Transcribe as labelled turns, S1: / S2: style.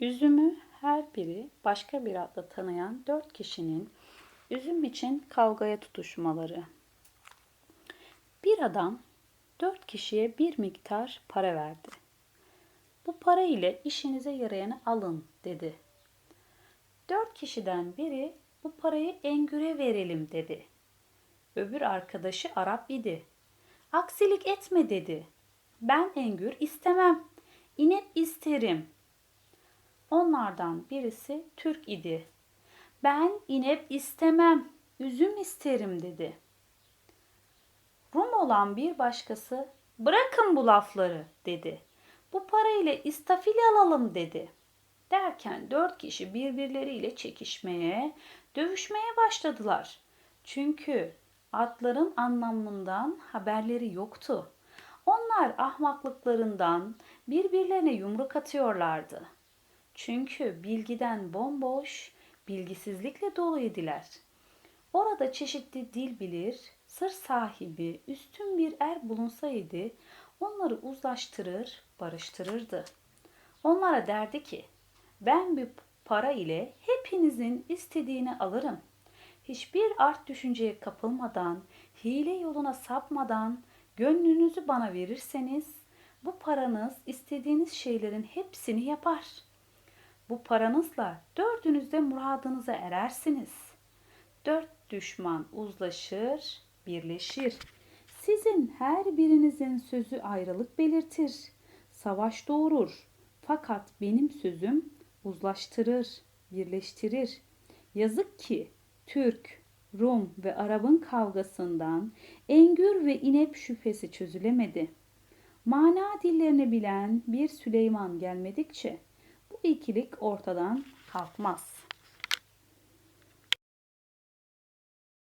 S1: Üzümü her biri başka bir adla tanıyan dört kişinin üzüm için kavgaya tutuşmaları. Bir adam dört kişiye bir miktar para verdi. Bu para ile işinize yarayanı alın dedi. Dört kişiden biri bu parayı Engür'e verelim dedi. Öbür arkadaşı Arap idi. Aksilik etme dedi. Ben Engür istemem. İnep isterim. Onlardan birisi Türk idi. Ben inep istemem, üzüm isterim dedi. Rum olan bir başkası bırakın bu lafları dedi. Bu parayla istafil alalım dedi. Derken dört kişi birbirleriyle çekişmeye, dövüşmeye başladılar. Çünkü atların anlamından haberleri yoktu. Onlar ahmaklıklarından birbirlerine yumruk atıyorlardı. Çünkü bilgiden bomboş, bilgisizlikle doluydular. Orada çeşitli dil bilir, sır sahibi, üstün bir er bulunsaydı onları uzlaştırır, barıştırırdı. Onlara derdi ki, ben bir para ile hepinizin istediğini alırım. Hiçbir art düşünceye kapılmadan, hile yoluna sapmadan gönlünüzü bana verirseniz bu paranız istediğiniz şeylerin hepsini yapar. Bu paranızla dördünüz de muradınıza erersiniz. Dört düşman uzlaşır, birleşir. Sizin her birinizin sözü ayrılık belirtir. Savaş doğurur. Fakat benim sözüm uzlaştırır, birleştirir. Yazık ki Türk, Rum ve Arap'ın kavgasından engür ve inep şüphesi çözülemedi. Mana dillerini bilen bir Süleyman gelmedikçe bu ikilik ortadan kalkmaz.''